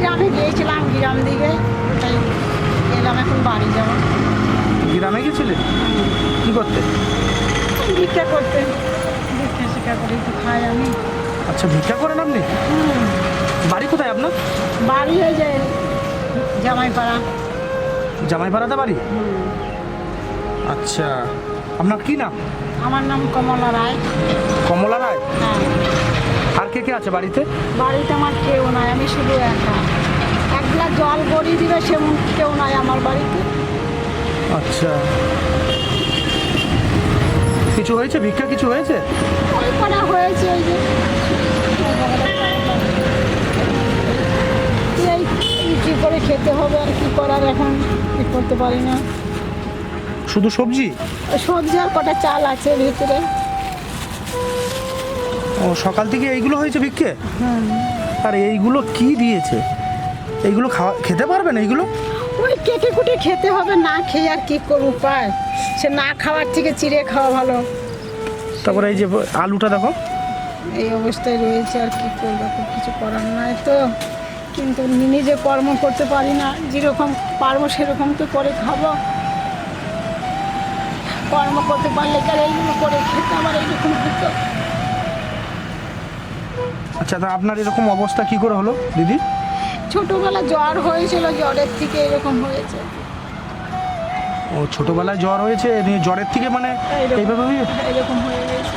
গ্রামে গিয়েছিলাম গ্রাম দিকে। তাই এলাম এখন বাড়ি যাব। গ্রামে গেছিলেন কি করতে? ভিক্ষা করতে। ভিক্ষা শিক্ষা করে একটু খাই আমি। আচ্ছা ভিক্ষা করেন আপনি? বাড়ি কোথায় আপনার? বাড়ি হয়ে যায় জামাইপাড়া। জামাইপাড়াতে বাড়ি? আচ্ছা। আপনার কি নাম? আমার নাম কমলা রায়। কমলা রায়? হ্যাঁ। আর কে কে আছে বাড়িতে? বাড়িতে আমার কেউ নাই আমি শুধু একা। এক গ্লাস জল গড়িয়ে দিবে সেমন কেউ নাই আমার বাড়িতে। আচ্ছা। কিছু হয়েছে? ভিক্ষা কিছু হয়েছে? করা হয়েছে যে। এই এই কী করে খেতে হবে আর কি করার এখন? কি করতে পারি না। শুধু সবজি? সবজি আর কটা চাল আছে ভিতরে। ও সকাল থেকে এইগুলো হয়েছে ভিক্ষে? হুম আর এইগুলো কি দিয়েছে? এইগুলো খাওয়া খেতে পারবেন এইগুলো? ওই কেটে কুটে খেতে হবে না খেয়ে আর কি করব উপায়? সে না খাওয়ার থেকে চিড়ে খাওয়া ভালো। তারপরে এই যে আলুটা দেখো। এই অবস্থায় রয়েছে আর কি করব কিছু করার নাই তো। কিন্তু নিজে কর্ম করতে পারি না যেরকম পারব সেরকম তো করে খাব। কর্ম করতে পারলে কার এইগুলো করে খেতে? আমার এইরকম হতো। আচ্ছা তা আপনার এরকম অবস্থা কি করে হলো দিদি? ছোটোবেলা জ্বর হয়েছিল জ্বরের থেকে এরকম হয়েছে। ও ছোটবেলায় জ্বর হয়েছে নিয়ে জ্বরের থেকে মানে এইভাবে এরকম হয়ে গেছে।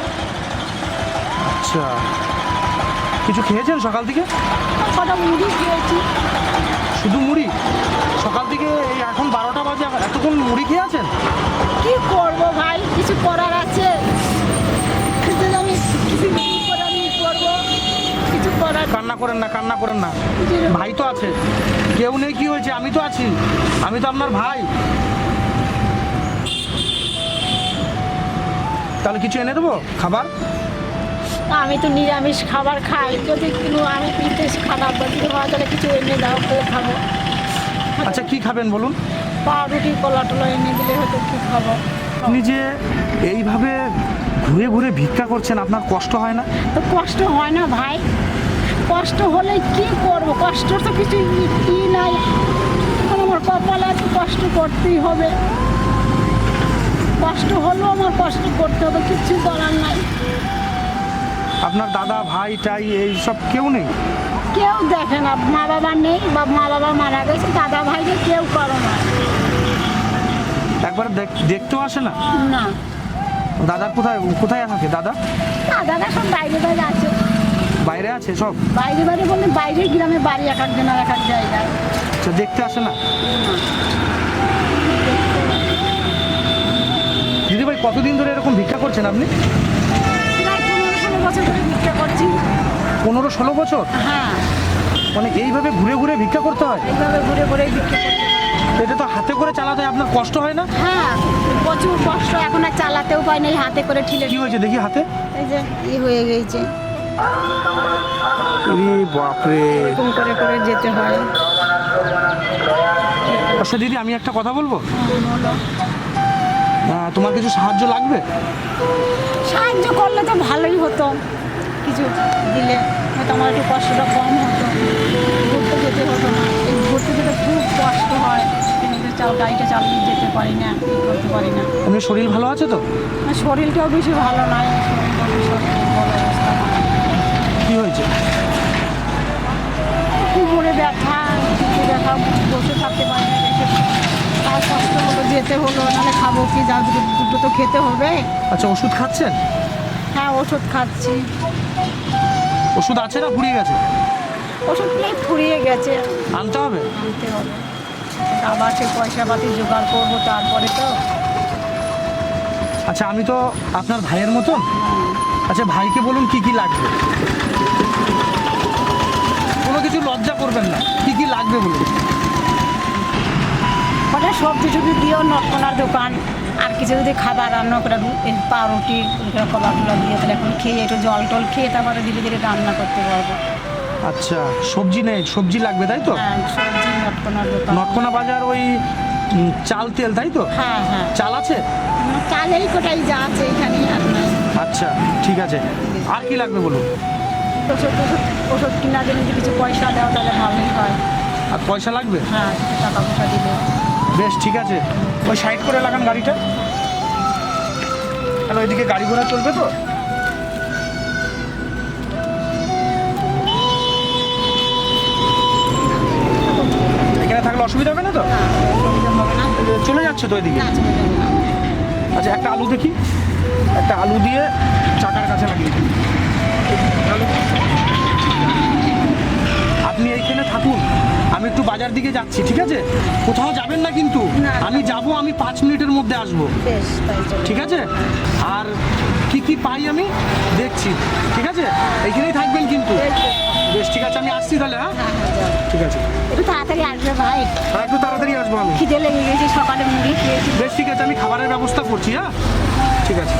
আচ্ছা। কিছু খেয়েছেন সকাল থেকে? কটা মুড়ি খেয়েছি। শুধু মুড়ি? সকাল থেকে এই এখন বারোটা বাজে এতক্ষণ মুড়ি খেয়ে আছেন কি করব ভাই কিছু করার আছে। আমি কিছু কি করে আমি করব কিছু করার কান্না করেন না কান্না করেন না। ভাই তো আছে। কেউ নেই কি হয়েছে? আমি তো আছি। আমি তো আপনার ভাই। তাহলে কিছু এনে দেবো? খাবার? আমি তো নিরামিষ খাবার খাই। যদি কোনো আমি বিদেশ খাবার যদি হয় তাহলে কিছু এনে দাও করে খাব। আচ্ছা কি খাবেন বলুন? পাউরুটি কলা টলা এনে দিলে হয়তো কি খাব। আপনি যে এইভাবে ঘুরে ঘুরে ভিক্ষা করছেন আপনার কষ্ট হয় না? তো কষ্ট হয় না ভাই। কষ্ট হলে কি করব? কষ্ট তো কিছু ই নাই। আমার কপালে আছে কষ্ট করতেই হবে। কষ্ট হলেও আমার কষ্ট করতে হবে কিচ্ছু করার নাই। আপনার দাদা ভাই টাই এই সব কেউ নেই? কেউ দেখে না মা বাবা নেই বা মা বাবা মারা গেছে দাদা ভাইকে কেউ করো না। একবার দেখ- দেখতেও আসে না? না। দাদা কোথায় কোথায় থাকে দাদা? দাদারা সব বাইরে বাইরে আছে। বাইরে আছে সব? বাইরে বাইরে বললে বাইরে গ্রামে বাড়ি এক একজনের এক এক জায়গায়। আচ্ছা দেখতে আসে না? দিদিভাই কতদিন ধরে এরকম ভিক্ষা করছেন আপনি? প্রায় পনেরো ষোলো বছর ধরে ভিক্ষা করছি। পনেরো ষোলো বছর? হ্যাঁ। মানে এইভাবে ঘুরে ঘুরে ভিক্ষা করতে হয়? এইভাবে ঘুরে ঘুরে ভিক্ষা এটা তো হাতে করে চালাতে হয় আপনার কষ্ট হয় না? হ্যাঁ প্রচুর কষ্ট। এখন আর চালাতেও পাই না এই হাতে করে ঠিলে কি হয়েছে দেখি হাতে? এই যে ই হয়ে গেছে। বাপরে। এরকম করে করে যেতে হয়। আচ্ছা দিদি আমি একটা কথা বলব? তোমার কিছু সাহায্য লাগবে? সাহায্য করলে তো ভালোই হতো। কিছু দিলে হয়তো আমার একটু কষ্টটা কম হতো। ঘুরতে যেতে হতো না। এই ঘুরতে যেতে খুব কষ্ট হয়। কিন্তু চাল গাড়িটা চালিয়ে যেতে পারি না করতে পারি না। এমনি শরীর ভালো আছে তো? শরীরটাও বেশি ভালো নয় শরীরটা ভীষণ দুর্বল অবস্থা কি হয়েছে। কোমরে ব্যথা পিঠে ব্যথা বসে থাকতে পারি না তার কষ্ট হলো যেতে হলো নাহলে খাব কি যা দুটো তো খেতে হবে। আচ্ছা ওষুধ খাচ্ছেন? হ্যাঁ ওষুধ খাচ্ছি। ওষুধ আছে না ফুরিয়ে গেছে? ওষুধ খেয়ে ফুরিয়ে গেছে। আনতে হবে? আনতে হবে। আবার সে পয়সা পাতি জোগাড় করব তারপরে তো। আচ্ছা আমি তো আপনার ভাইয়ের মতন? আচ্ছা ভাইকে বলুন কি কি লাগবে? কোনো কিছু লজ্জা করবেন না। কি কি লাগবে বলুন? ওটা সবজি টবজি দিয়েও নটকোনার দোকান আর কিছু যদি খাবার রান্না করে পাউরুটি কলা টলা দিয়ে তাহলে এখন খেয়ে একটু জল টল খেয়ে তারপরে ধীরে ধীরে রান্না করতে পারব। আচ্ছা সবজি নেই সবজি লাগবে তাই তো? হ্যাঁ সবজি নটকোনার দোকান। নটকোনা বাজার ওই চাল তেল তাই তো? হ্যাঁ হ্যাঁ। চাল আছে? চালেই কোটাই যা আছে এখানে আচ্ছা ঠিক আছে। আর কি লাগবে বলুন? ওষুধ ওষুধ ওষুধ কেনার জন্য যদি কিছু পয়সা দেওয়া তাহলে ভালোই হয়। আর পয়সা লাগবে? হ্যাঁ টাকা পয়সা দিলে। বেশ ঠিক আছে। ওই সাইড করে লাগান গাড়িটা। কেন ওইদিকে গাড়ি ঘোড়া চলবে তো? এখানে থাকলে অসুবিধা হবে না তো? না। চলে যাচ্ছে তো ওইদিকে আচ্ছা একটা আলু দেখি। একটা আলু দিয়ে চাকার কাছে লাগিয়ে আলু। আপনি এইখানে থাকুন। আমি একটু বাজার দিকে যাচ্ছি ঠিক আছে? কোথাও যাবেন না কিন্তু। আমি যাব আমি পাঁচ মিনিটের মধ্যে আসব। ঠিক আছে? আর কি কি পাই আমি? দেখছি। ঠিক আছে? এইখানেই থাকবেন কিন্তু। বেশ ঠিক আছে আমি আসছি তাহলে হ্যাঁ? হ্যাঁ হ্যাঁ। ঠিক আছে। একটু তাড়াতাড়ি আসবে ভাই। আর একটু তাড়াতাড়ি আসব আমি। খিদে লেগে গেছে সকালে মুড়ি খেয়েছি। বেশ ঠিক আছে আমি খাবারের ব্যবস্থা করছি হ্যাঁ? ঠিক আছে।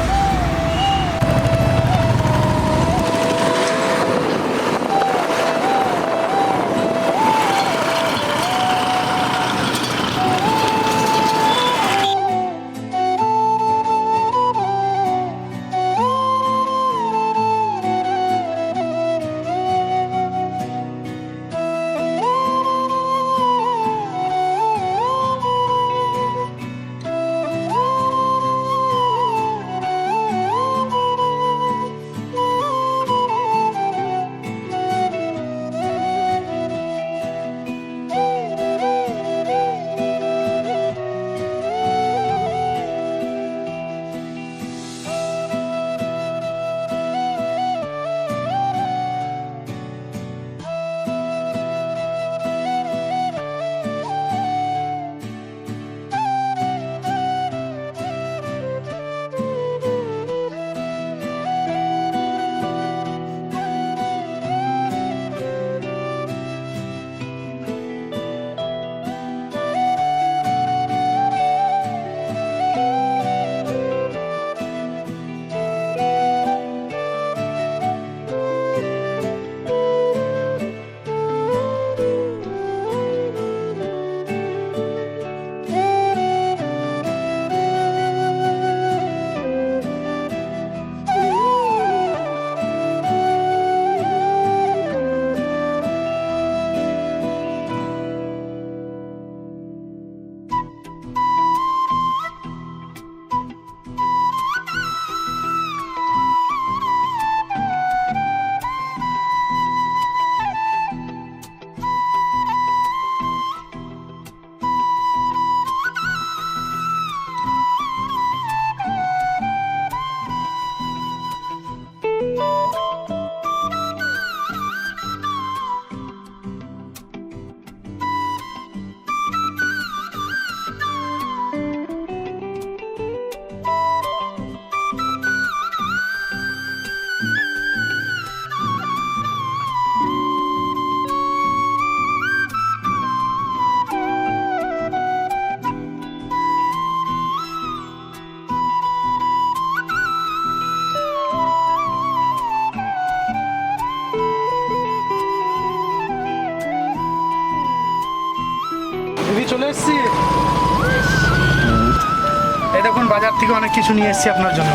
কিছু নিয়ে এসেছি আপনার জন্য।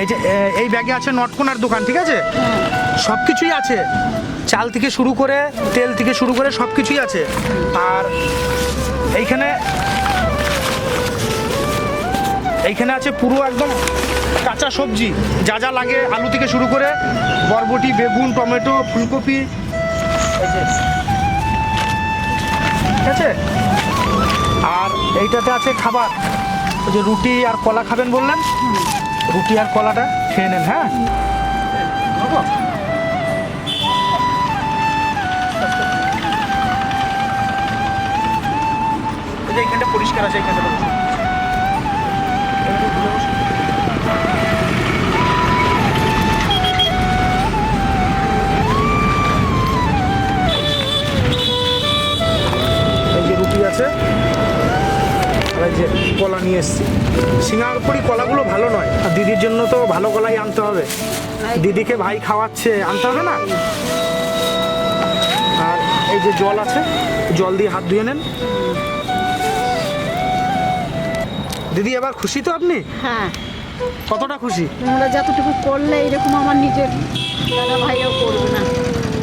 এই যে এই ব্যাগে আছে নটকোনার দোকান, ঠিক আছে? সব কিছুই আছে। চাল থেকে শুরু করে, তেল থেকে শুরু করে সব কিছুই আছে। আর এইখানে এইখানে আছে পুরো একদম কাঁচা সবজি। যা যা লাগে আলু থেকে শুরু করে, বরবটি, বেগুন, টমেটো, ফুলকপি। ঠিক আছে? আর এইটাতে আছে খাবার। ওই যে রুটি আর কলা খাবেন বললেন রুটি আর কলাটা খেয়ে নেন হ্যাঁ? এই পরিষ্কার আছে এইখানটা বসুন। এখানে ঘুরে বসুন। এই যে রুটি আছে যে কলা নিয়ে এসছি। সিঙ্গাপুরি কলাগুলো ভালো নয়। আর দিদির জন্য তো ভালো কলাই আনতে হবে। দিদিকে ভাই খাওয়াচ্ছে আনতে হবে না? আর এই যে জল আছে জল দিয়ে হাত ধুয়ে নেন। দিদি এবার খুশি তো আপনি? হ্যাঁ। কতটা খুশি? তোমরা যতটুকু করলে এরকম আমার নিজের দাদা ভাইও করবে না।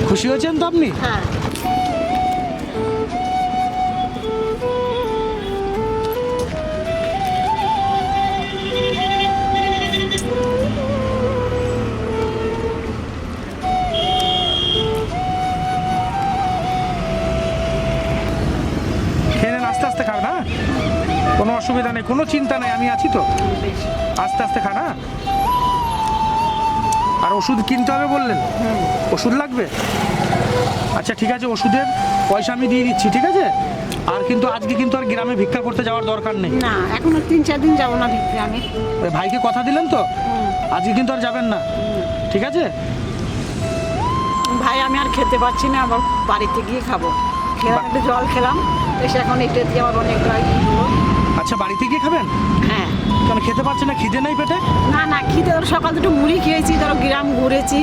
খুশি হয়েছেন তো আপনি? হ্যাঁ। অসুবিধা নেই কোনো চিন্তা নেই আমি আছি তো। আস্তে আস্তে খান আর ওষুধ কিনতে হবে বললেন? ওষুধ লাগবে? আচ্ছা ঠিক আছে ওষুধের পয়সা আমি দিয়ে দিচ্ছি ঠিক আছে? আর কিন্তু আজকে কিন্তু আর গ্রামে ভিক্ষা করতে যাওয়ার দরকার নেই। না এখনও তিন চার দিন যাব না ওই ভাইকে কথা দিলেন তো? আজকে কিন্তু আর যাবেন না। ঠিক আছে? ভাই আমি আর খেতে পারছি না আবার বাড়িতে গিয়ে খাব। খেলাম একটু জল খেলাম এসে এখন এটা দিয়ে আমার অনেক হলো আচ্ছা বাড়িতে গিয়ে খাবেন? হ্যাঁ। কেন খেতে পারছেন না? খিদে নেই পেটে? না না খিদে ধরো সকাল দুটো মুড়ি খেয়েছি ধরো গ্রাম ঘুরেছি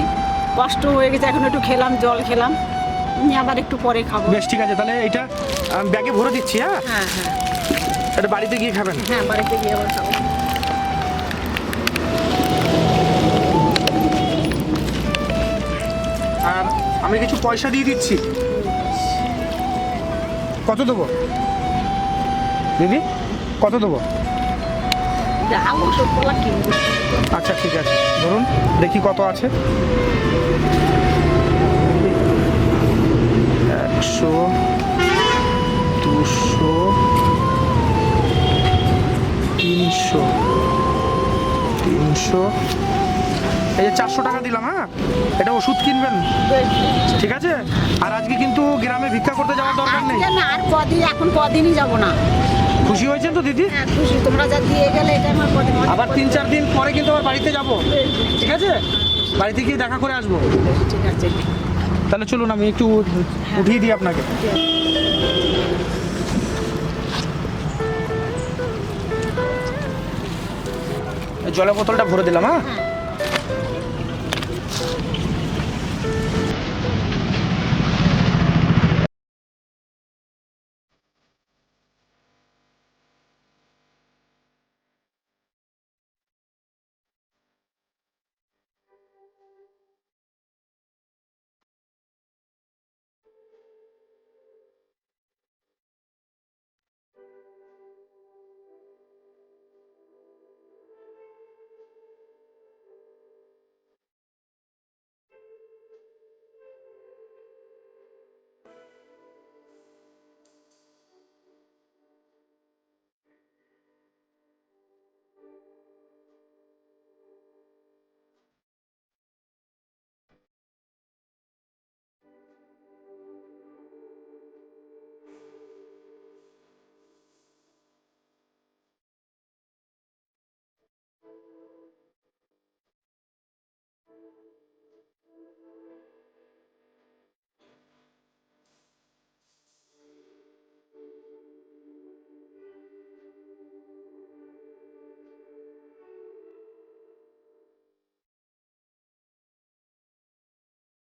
কষ্ট হয়ে গেছে এখন একটু খেলাম জল খেলাম নিয়ে আবার একটু পরে খাব। বেশ ঠিক আছে তাহলে আমি ব্যাগে ভরে দিচ্ছি হ্যাঁ? হ্যাঁ হ্যাঁ। এটা বাড়িতে গিয়ে খাবেন। হ্যাঁ বাড়িতে গিয়ে আবার খাব। আর আমি কিছু পয়সা দিয়ে দিচ্ছি। কত দেবো? দিদি? কত দেবো? আচ্ছা ঠিক আছে। ধরুন, দেখি কত আছে। একশো, দুশো, তিনশো তিনশো। এই যে চারশো টাকা দিলাম হ্যাঁ? এটা ওষুধ কিনবেন? ঠিক আছে? আর আজকে কিন্তু গ্রামে ভিক্ষা করতে যাওয়ার দরকার নেই। আর কদিন এখন কদিনই যাব না। খুশি হয়েছেন তো দিদি? হ্যাঁ খুশি। তোমরা যা দিয়ে গেলে এটা আমার আবার তিন চার দিন পরে কিন্তু আবার বাড়িতে যাব। ঠিক আছে? বাড়িতে গিয়ে দেখা করে আসব। ঠিক আছে। তাহলে চলুন আমি একটু উঠিয়ে দিই আপনাকে। জলের বোতলটা ভরে দিলাম হ্যাঁ।